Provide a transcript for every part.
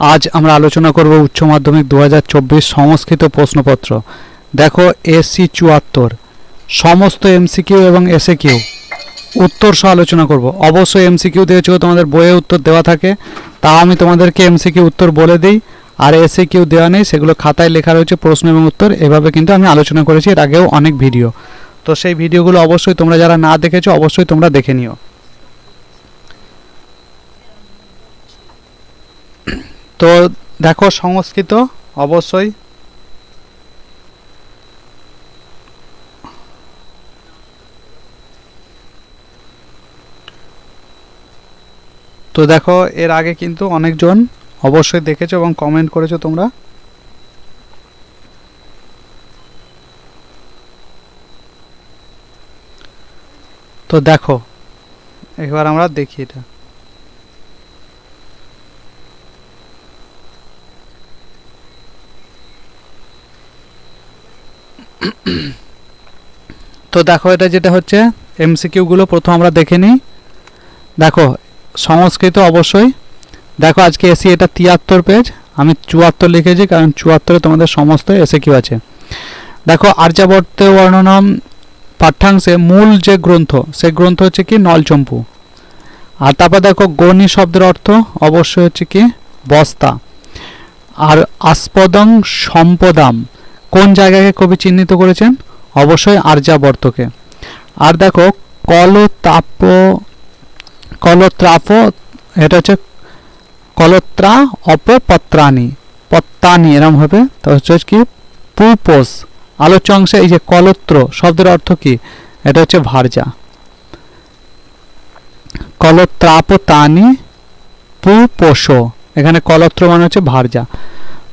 আজ আমরা আলোচনা করব উচ্চ মাধ্যমিক দু হাজার চব্বিশ সংস্কৃত প্রশ্নপত্র। দেখো এসি চুয়াত্তর। সমস্ত এমসিকিউ এবং এসএ কিউ উত্তর সহ আলোচনা করব। অবশ্যই এমসিকিউ দিয়েছ, তোমাদের বইয়ে উত্তর দেওয়া থাকে। তাও আমি তোমাদেরকে এমসিকিউ উত্তর বলে দিই। আর এসএ কিউ দেওয়া নেই, সেগুলো খাতায় লেখা রয়েছে প্রশ্ন এবং উত্তর। এভাবে কিন্তু আমি আলোচনা করেছি, এর আগেও অনেক ভিডিও। তো সেই ভিডিওগুলো অবশ্যই তোমরা যারা না দেখেছ, অবশ্যই তোমরা দেখে নিও। তো দেখো সংস্কৃত, অবশ্যই। তো দেখো, এর আগে কিন্তু অনেকজন অবশ্যই দেখেছ এবং কমেন্ট করেছ তোমরা। তো দেখো, এবার আমরা দেখি এটা। তো দেখো, এটা যেটা হচ্ছে এমসিকিউগুলো প্রথম আমরা দেখে নিই। দেখো, সংস্কৃত অবশ্যই। দেখো, আজকে এসি এটা তিয়াত্তর পেজ আমি চুয়াত্তর লিখেছি, কারণ চুয়াত্তরে তোমাদের সমস্ত এসে কিউ আছে। দেখো, আর্যাবর্ত বর্ণনাম পাঠ্যাংশে মূল যে গ্রন্থ সেই গ্রন্থ হচ্ছে কি? নলচম্পু। আর তারপর দেখো গণি শব্দের অর্থ অবশ্যই হচ্ছে কি? বস্তা। আর আস্পদং সম্পদাম। কোন জায়গাকে কবি চিহ্নিত করেছেন? অবশ্যই আর্যাবর্তকে। আর দেখো, কলতাপ, কলত্রাপ, এটা হচ্ছে কলত্রা এরম হবে। তো হচ্ছে কি? পুপোস। আলোচ্য অংশে এই যে কলত্র, শব্দের অর্থ কি? এটা হচ্ছে ভার্জা। কলত্রাপ তানি পুপোষ। এখানে কলত্র মানে হচ্ছে ভার্জা।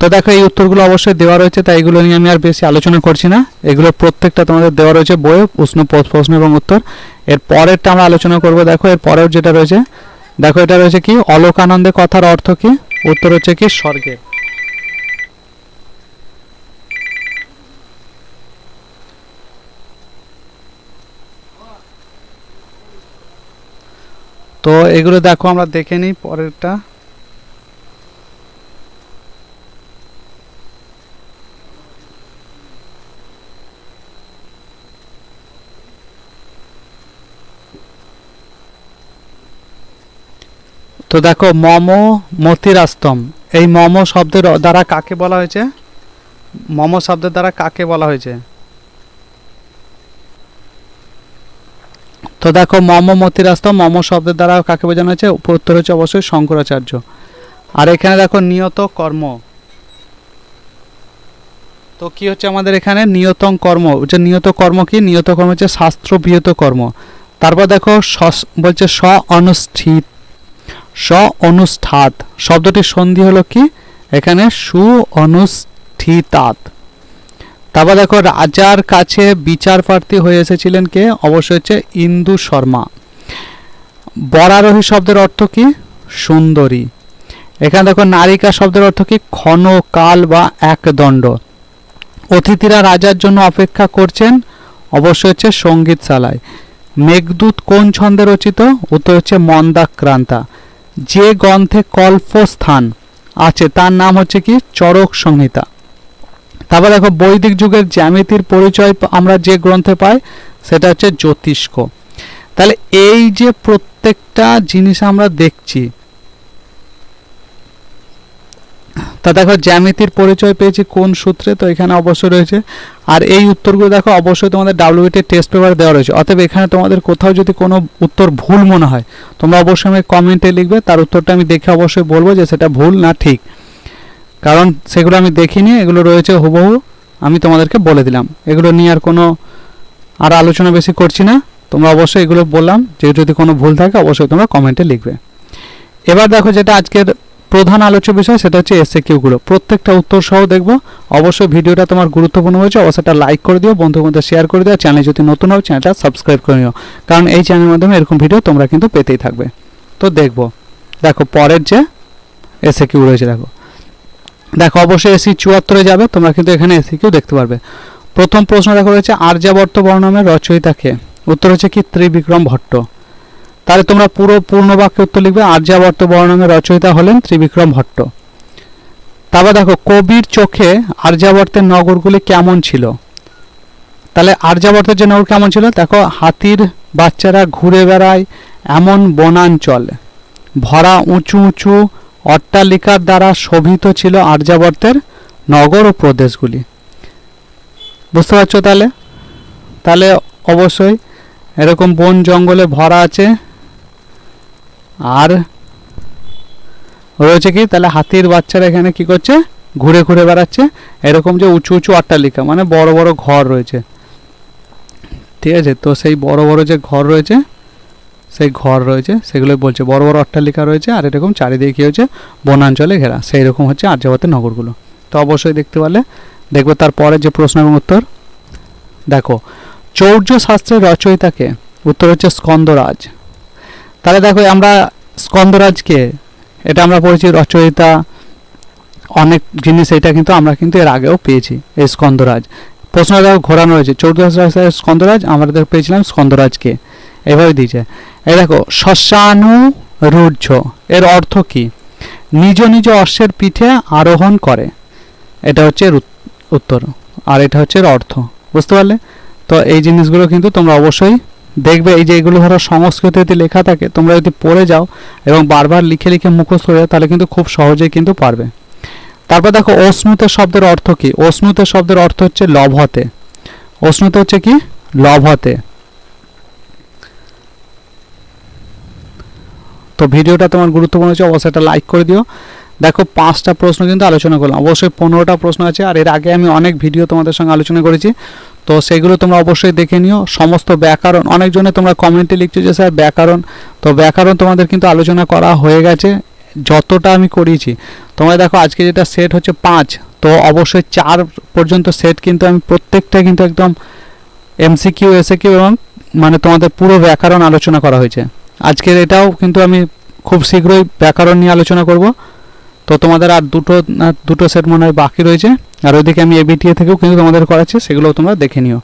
তো দেখো, এই উত্তরগুলো অবশ্যই দেওয়া রয়েছে, তাই এগুলো নিয়ে আমি আর বেশি আলোচনা করছি না। এগুলো প্রত্যেকটা তোমাদের দেওয়া রয়েছে বইয়ে, প্রশ্ন প্রশ্ন এবং উত্তর। এর পরেরটা আমরা আলোচনা করব, দেখো, এর পরের যেটা রয়েছে, দেখো, এটা রয়েছে কি? অলোকানন্দে কথার অর্থ কি? উত্তর হচ্ছে কি? স্বর্গে। তো এগুলো দেখো, আমরা দেখে নিই পরেরটা। তো দেখো, মম মতিরাস্তম। এই মম শব্দের দ্বারা কাকে বলা হয়েছে? মম শব্দের দ্বারা কাকে বলা হয়েছে? তো দেখো, মম মতিরাস্তম, মম শব্দের দ্বারা কাকে বোঝানো হয়েছে? উত্তর হচ্ছে অবশ্যই শঙ্করাচার্য। আর এখানে দেখো, নিয়ত কর্ম। তো কি হচ্ছে আমাদের এখানে? নিয়তং কর্ম। যে নিয়ত কর্ম কি? নিয়ত কর্ম হচ্ছে শাস্ত্রবিহত কর্ম। তারপর দেখো বলছে স্ব অনুষ্ঠিত স অনুষ্ঠাত শব্দটির সন্ধি হলো কি? এখানে সু অনুষ্ঠিতাত তারপর দেখো, রাজার কাছে বিচার প্রার্থী হয়ে এসেছিলেন কে? অবশ্যই হচ্ছে ইন্দু শর্মা। বরারোহী শব্দের অর্থ কি? সুন্দরী। এখানে দেখো, নারিকা শব্দের অর্থ কি? ক্ষণ, কাল বা একদণ্ড। অতিথিরা রাজার জন্য অপেক্ষা করছেন, অবশ্যই হচ্ছে সঙ্গীতশালায়। মেঘদূত কোন ছন্দে রচিত? উত্তর হচ্ছে মন্দাক্রান্তা। যে গ্রন্থে কল্পস্থান আছে, তার নাম হচ্ছে কি? চরক সংহিতা। তারপর দেখো, বৈদিক যুগের জ্যামিতির পরিচয় আমরা যে গ্রন্থে পাই, সেটা হচ্ছে জ্যোতিষ্ক। তাহলে এই যে প্রত্যেকটা জিনিস আমরা দেখছি তা দেখো, জ্যামিতির পরিচয় পেয়েছি কোন সূত্রে, তো এখানে অবশ্যই রয়েছে। আর এই উত্তরগুলো দেখো, অবশ্যই তোমাদের ডাব্লিউটি টেস্ট পেপার দেওয়া রয়েছে। অতএব এখানে তোমাদের কোথাও যদি কোনো উত্তর ভুল মনে হয়, তোমরা অবশ্যই আমাকে কমেন্টে লিখবে, তার উত্তরটা আমি দেখে অবশ্যই বলব যে সেটা ভুল না ঠিক। কারণ সেগুলো আমি দেখিনি, এগুলো রয়েছে হুবহু, আমি তোমাদেরকে বলে দিলাম। এগুলো নিয়ে আর কোনো, আর আলোচনা বেশি করছি না। তোমরা অবশ্যই এগুলো বললাম, যে যদি কোনো ভুল থাকে, অবশ্যই তোমরা কমেন্টে লিখবে। এবার দেখো যেটা আজকের প্রধান আলোচ্য বিষয় সেটা হচ্ছে এসএ কিউগুলো প্রত্যেকটা উত্তর সহ দেখব। অবশ্যই ভিডিওটা তোমার গুরুত্বপূর্ণ হয়েছে, অবশ্যই এটা লাইক করে দিও বন্ধুর মধ্যে শেয়ার করে দিও চ্যানেল যদি নতুন হয় চ্যানেলটা সাবস্ক্রাইব করে নিও। কারণ এই চ্যানেলের মাধ্যমে এরকম ভিডিও তোমরা কিন্তু পেতেই থাকবে। তো দেখব। দেখো, পরের যে এসএ কিউ রয়েছে দেখো। দেখো, অবশ্যই এসি চুয়াত্তরে যাবে, তোমরা কিন্তু এখানে এসি কিউ দেখতে পারবে। প্রথম প্রশ্ন দেখো রয়েছে, আর্যাবর্ত বর্ণমের রচয়িতাকে উত্তর হচ্ছে কি, ত্রিবিক্রম ভট্ট। তাহলে তোমরা পুরো পূর্ণ বাক্যে উত্তর লিখবে, আর্যাবর্ত বর্ণমের রচয়িতা হলেন ত্রিবিক্রম ভট্ট। তারপর দেখো, কবির চোখে আর্যাবর্তের নগরগুলি কেমন ছিল? তাহলে আর্যাবর্তের যে নগর কেমন ছিল? দেখো, হাতির বাচ্চারা ঘুরে বেড়ায় এমন বনাঞ্চল। ভরা উঁচু উঁচু অট্টালিকার দ্বারা শোভিত ছিল আর্যাবর্তের নগর ও প্রদেশগুলি। বুঝতে পারছ তাহলে? তাহলে অবশ্যই এরকম বন জঙ্গলে ভরা আছে আর রয়েছে কি? তাহলে হাতির বাচ্চারা এখানে কি করছে? ঘুরে ঘুরে বেড়াচ্ছে। এরকম যে উঁচু উঁচু অট্টালিকা মানে বড় বড় ঘর রয়েছে। ঠিক আছে? তো সেই বড় বড় যে ঘর রয়েছে, সেই ঘর রয়েছে সেগুলো বলছে। বড় বড় অট্টালিকা রয়েছে আর এরকম চারিদিকে কি হচ্ছে? বনাঞ্চলে ঘেরা। সেই রকম হচ্ছে আর্যাবতের নগরগুলো। তো অবশ্যই দেখতে পারলে দেখবে তারপরে যে প্রশ্ন এবং উত্তর। দেখো চৌর্য শাস্ত্রের রচয়িতাকে, উত্তর হচ্ছে স্কন্দরাজ। তাহলে দেখো আমরা স্কন্দরাজকে, এটা আমরা পড়েছি রচয়িতা, অনেক জিনিস এটা কিন্তু আমরা কিন্তু এর আগেও পেয়েছি, এই স্কন্দরাজ। প্রশ্নটা দেখো, ঘোরানো রয়েছে। শাস্ত্রের স্কন্দরাজ, আমরা দেখো পেয়েছিলাম স্কন্দরাজকে। এভাবে দিয়েছে। এই দেখো শ্মশানুরূঢ় এর অর্থ কি? নিজ নিজ অশ্বের পিঠে আরোহণ করে। এটা হচ্ছে উত্তর। আর এটা হচ্ছে এর অর্থ। বুঝতে পারলে? তো এই জিনিসগুলো কিন্তু তোমরা অবশ্যই দেখবে এই যে এগুলো ধরো সংস্কৃতিতে লেখা থাকে, তোমরা যদি পড়ে যাও এবং বারবার লিখে লিখে মুখস্থ হয়ে যাও, তাহলে কিন্তু খুব সহজেই কিন্তু পারবে। তারপর দেখো অশ্নুতে শব্দের অর্থ কি? অশ্নুতে শব্দের অর্থ হচ্ছে লভতে অশ্নুতে হচ্ছে কি? লভতে তো ভিডিওটা তোমার গুরুত্বপূর্ণ হচ্ছে, অবশ্যই একটা লাইক করে দিও। দেখো পাঁচটা প্রশ্ন কিন্তু আলোচনা করলাম। অবশ্যই পনেরোটা প্রশ্ন আছে, আর এর আগে আমি অনেক ভিডিও তোমাদের সঙ্গে আলোচনা করেছি। তো সেগুলো তোমরা অবশ্যই দেখে নিও। সমস্ত ব্যাকরণ, অনেকজনে তোমরা কমেন্টে লিখছো যে, স্যার, ব্যাকরণ। তো ব্যাকরণ তোমাদের কিন্তু আলোচনা করা হয়ে গেছে, যতটা আমি করিয়েছি। তোমরা দেখো, আজকে যেটা সেট হচ্ছে পাঁচ, তো অবশ্যই চার পর্যন্ত সেট কিন্তু আমি প্রত্যেকটা কিন্তু একদম এমসিকিউ এসে কিউ এবং মানে তোমাদের পুরো ব্যাকরণ আলোচনা করা হয়েছে। আজকের এটাও কিন্তু আমি খুব শীঘ্রই ব্যাকরণ নিয়ে আলোচনা করব। তো তোমাদের আর দুটো দুটো সেট মনে হয় বাকি রয়েছে। আর ওইদিকে আমি এবিটিএ থেকেও কিন্তু তোমাদের করাচ্ছি সেগুলো তোমরা দেখে নিও।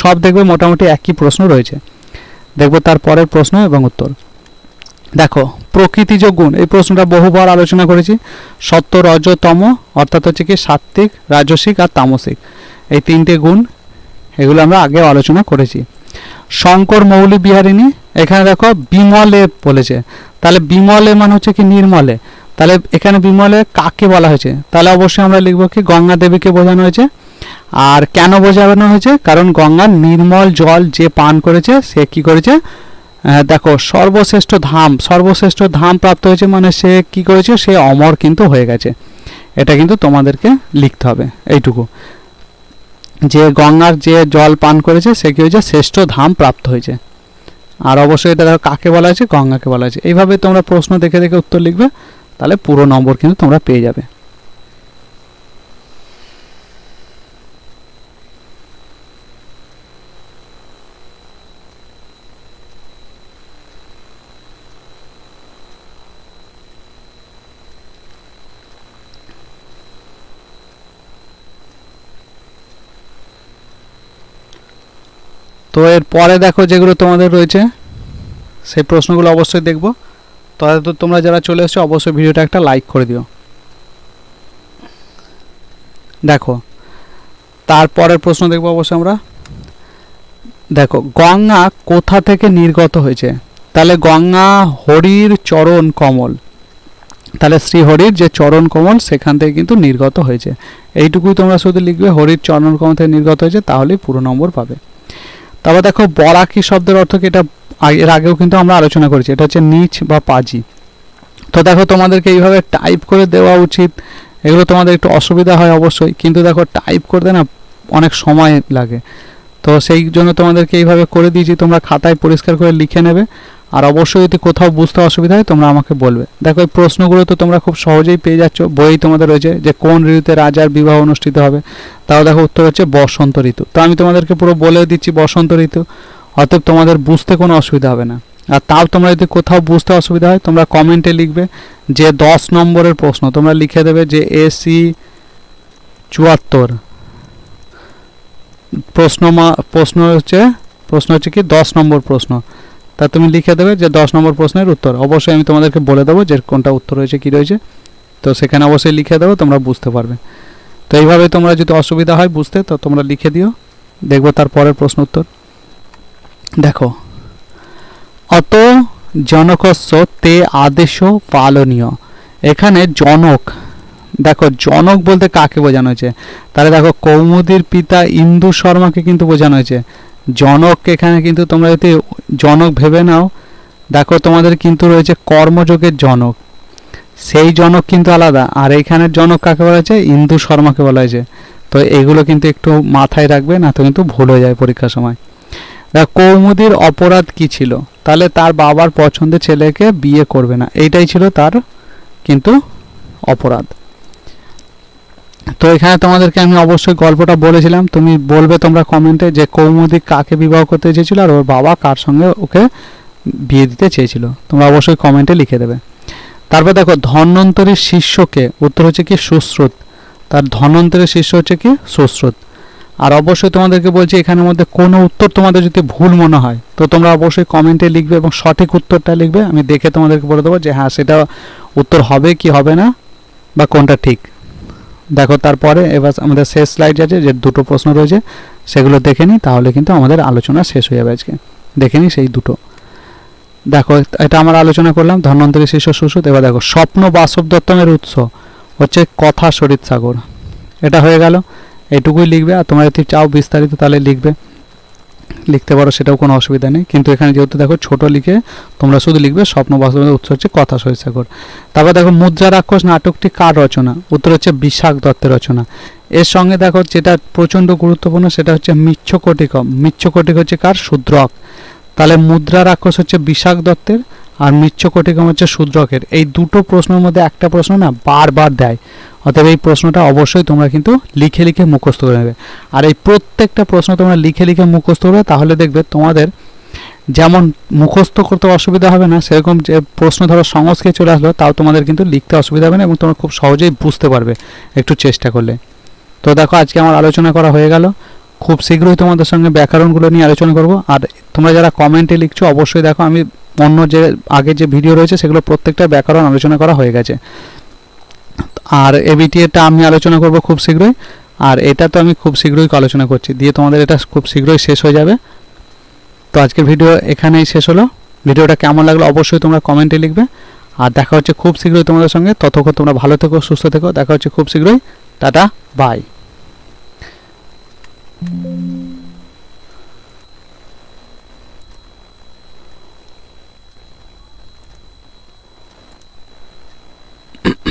সব দেখবে মোটামুটি একই প্রশ্ন রয়েছে। দেখব তার পরের প্রশ্ন এবং উত্তর। দেখো প্রকৃতিজ গুণ, এই প্রশ্নটা বহুবার আলোচনা করেছি। সত্য রজতম অর্থাৎ হচ্ছে কি সাত্ত্বিক, রাজসিক আর তামসিক। এই তিনটে গুণ, এগুলো আমরা আগেও আলোচনা করেছি। শঙ্কর মৌলী বিহারিণী, এখানে দেখো বিমলে বলেছে। তাহলে বিমলে মানে হচ্ছে কি নির্মলে। তাহলে এখানে বিমলে কাকে বলা হয়েছে? তাহলে অবশ্যই আমরা লিখব কি? গঙ্গা দেবীকে বোঝানো হয়েছে। আর কেন বোঝানো হয়েছে? কারণ গঙ্গার নির্মল জল যে পান করেছে, সে কি করেছে? দেখো, সর্বশ্রেষ্ঠ ধাম সর্বশ্রেষ্ঠ ধাম প্রাপ্ত হয়েছে মানে সে কি করেছে? সে অমর কিন্তু হয়ে গেছে। এটা কিন্তু তোমাদেরকে লিখতে হবে, এইটুকু। যে গঙ্গার যে জল পান করেছে, সে কি হয়েছে? শ্রেষ্ঠ ধাম প্রাপ্ত হয়েছে। আর অবশ্যই এটা কাকে বলা হয়েছে? গঙ্গাকে বলা হয়েছে। এইভাবে তোমরা প্রশ্ন দেখে দেখে উত্তর লিখবে। তাহলে পুরো নম্বর কিন্তু তোমরা পেয়ে যাবে। তো এর পরে দেখো যেগুলো তোমাদের রয়েছে, সেই প্রশ্নগুলো অবশ্যই দেখব। তাহলে তো তোমরা যারা চলে এসছো, অবশ্যই ভিডিওটা একটা লাইক করে দিও। দেখো তারপরের প্রশ্ন দেখব অবশ্যই আমরা। দেখো, গঙ্গা কোথা থেকে নির্গত হয়েছে? তাহলে গঙ্গা হরির চরণ কমল। তাহলে শ্রী হরির যে চরণ কমল, সেখান থেকে কিন্তু নির্গত হয়েছে। এইটুকুই তোমরা শুধু লিখবে, হরির চরণ কমল থেকে নির্গত হয়েছে, তাহলেই পুরো নম্বর পাবে। তারপর দেখো বরাকি শব্দের অর্থ কি? এটা এর আগেও কিন্তু আমরা আলোচনা করেছি। এটা হচ্ছে নিচ বা পাজি। তো দেখো তোমাদেরকে এইভাবে টাইপ করে দেওয়া উচিত। এগুলো তোমাদের একটু অসুবিধা হয় অবশ্যই। কিন্তু দেখো টাইপ করতে না অনেক সময় লাগে। তো সেই জন্য তোমাদেরকে এইভাবে করে দিয়েছি, তোমরা খাতায় পরিষ্কার করে লিখে নেবে। আর অবশ্যই যদি কোথাও বুঝতে অসুবিধা হয়, তোমরা আমাকে বলবে। দেখো, এই প্রশ্নগুলো তো তোমরা খুব সহজেই পেয়ে যাচ্ছ। বই তোমাদের রয়েছে যে, কোন ঋতুতে রাজার বিবাহ অনুষ্ঠিত হবে। তাও দেখো, উত্তর হচ্ছে বসন্ত ঋতু। তো আমি তোমাদেরকে পুরো বলে দিচ্ছি বসন্ত ঋতু। অতএব তোমাদের বুঝতে কোনো অসুবিধা হবে না। আর তাও তোমরা যদি কোথাও বুঝতে অসুবিধা হয়, তোমরা কমেন্টে লিখবে যে, দশ নম্বরের প্রশ্ন। তোমরা লিখে দেবে যে এসি চুয়াত্তর। প্রশ্ন প্রশ্ন হচ্ছে প্রশ্ন হচ্ছে কি, দশ নম্বর প্রশ্ন। তা তুমি লিখে দেবে যে দশ নম্বর প্রশ্নের উত্তর। অবশ্যই আমি তোমাদেরকে বলে দেবো যে কোনটা উত্তর রয়েছে কি রয়েছে। তো সেখানে অবশ্যই লিখে দেবো, তোমরা বুঝতে পারবে। তো এইভাবে তোমরা যদি অসুবিধা হয় বুঝতে, তো তোমরা লিখে দিও। দেখব তার পরের প্রশ্ন উত্তর। দেখো, অত জনকস্য তে আদেশ পালনীয়। এখানে জনক দেখো, জনক বলতে কাকে বোঝানো হয়েছে? তাহলে দেখো, কৌমুদীর পিতা ইন্দু শর্মাকে কিন্তু বোঝানো হয়েছে। জনক এখানে কিন্তু তোমরা যদি জনক ভেবে নাও, দেখো তোমাদের কিন্তু রয়েছে কর্মযোগের জনক। সেই জনক কিন্তু আলাদা, আর এইখানের জনক কাকে বলা হয়েছে? ইন্দু শর্মাকে বলা হয়েছে। তো এগুলো কিন্তু একটু মাথায় রাখবে, না তো কিন্তু ভুল হয়ে যায় পরীক্ষার সময়। দেখ, কৌমুদীর অপরাধ কি ছিল? তাহলে তার বাবার পছন্দের ছেলেকে বিয়ে করবে না। এইটাই ছিল তার কিন্তু অপরাধ। তো এখানে তোমাদেরকে আমি অবশ্যই গল্পটা বলেছিলাম। তুমি বলবে তোমরা কমেন্টে যে কৌমুদি কাকে বিবাহ করতে চেয়েছিল আর ওর বাবা কার সঙ্গে ওকে বিয়ে দিতে চেয়েছিল। তোমরা অবশ্যই কমেন্টে লিখে দেবে। তারপর দেখো, ধন্বন্তরীর শিষ্যকে, উত্তর হচ্ছে কি সুশ্রুত। তার ধন্বন্তরীর শিষ্য হচ্ছে কি সুশ্রুত। আর অবশ্যই তোমাদেরকে বলছি এখানের মধ্যে কোনো উত্তর তোমাদের যদি ভুল মনে হয়, তো তোমরা অবশ্যই কমেন্টে লিখবে এবং সঠিক উত্তরটা লিখবে। আমি দেখে তোমাদেরকে বলে দেবো যে হ্যাঁ সেটা উত্তর হবে কি হবে না, বা কোনটা ঠিক। দেখো তারপরে এবার আমাদের শেষ স্লাইড আছে, যে দুটো প্রশ্ন রয়েছে, সেগুলো দেখে নিই, তাহলে কিন্তু আমাদের আলোচনা শেষ হয়ে যাবে আজকে। দেখে নিই সেই দুটো। দেখো, এটা আমরা আলোচনা করলাম, ধন্বন্তরী শিশু সুসুত। এবার দেখো, স্বপ্ন বাসব দত্তমের উৎস হচ্ছে কথা শরীর সাগর। এটা হয়ে গেল। এটুকুই লিখবে, আর তোমরা যদি চাও বিস্তারিত, তাহলে লিখবে। লিখতে পারো, সেটাও কোনো অসুবিধা নেই। কিন্তু এখানে যেহেতু দেখো ছোট লিখে তোমরা শুধু লিখবে, স্বপ্ন বাস্তবের উৎস হচ্ছে কথা শৈশাগর তারপর দেখো মুদ্রা রাক্ষস নাটকটি কার রচনা? উত্তর হচ্ছে বিশাখ দত্তের রচনা। এর সঙ্গে দেখো যেটা প্রচণ্ড গুরুত্বপূর্ণ, সেটা হচ্ছে মিচ্ছকটিকম মিচ্ছকটিক হচ্ছে কার? শূদ্রক। তাহলে মুদ্রা রাক্ষস হচ্ছে বিশাখ দত্তের আর মিচ্ছকটিকম হচ্ছে শূদ্রকের। এই দুটো প্রশ্নের মধ্যে একটা প্রশ্ন না বারবার দেয়। অতএব এই প্রশ্নটা অবশ্যই তোমরা কিন্তু লিখে লিখে মুখস্থ করে নেবে। আর এই প্রত্যেকটা প্রশ্ন তোমরা লিখে লিখে মুখস্থ করবে, তাহলে দেখবে তোমাদের যেমন মুখস্থ করতে অসুবিধা হবে না, সেরকম যে প্রশ্ন ধরো সংস্কৃত চলে আসলো, তাও তোমাদের কিন্তু লিখতে অসুবিধা হবে না এবং তোমরা খুব সহজেই বুঝতে পারবে একটু চেষ্টা করলে। তো দেখো আজকে আমার আলোচনা করা হয়ে গেল। খুব শীঘ্রই তোমাদের সঙ্গে ব্যাকরণগুলো নিয়ে আলোচনা করব। আর তোমরা যারা কমেন্টে লিখছো, অবশ্যই দেখো, আমি অন্য যে, আগে যে ভিডিও রয়েছে, সেগুলো প্রত্যেকটা ব্যাকরণ আলোচনা করা হয়ে গেছে। আর এবিটিএটা আমি আলোচনা করব খুব শীঘ্রই। আর এটা তো আমি খুব শীঘ্রই আলোচনা করছি। দিয়ে তোমাদের এটা খুব শীঘ্রই শেষ হয়ে যাবে। তো আজকের ভিডিও এখানেই শেষ হলো। ভিডিওটা কেমন লাগল অবশ্যই তোমরা কমেন্টে লিখবে। আর দেখা হচ্ছে খুব শীঘ্রই তোমাদের সঙ্গে। ততক্ষণ তোমরা ভালো থেকো, সুস্থ থেকো। দেখা হচ্ছে খুব শীঘ্রই। Tata, bye. ハハハハ!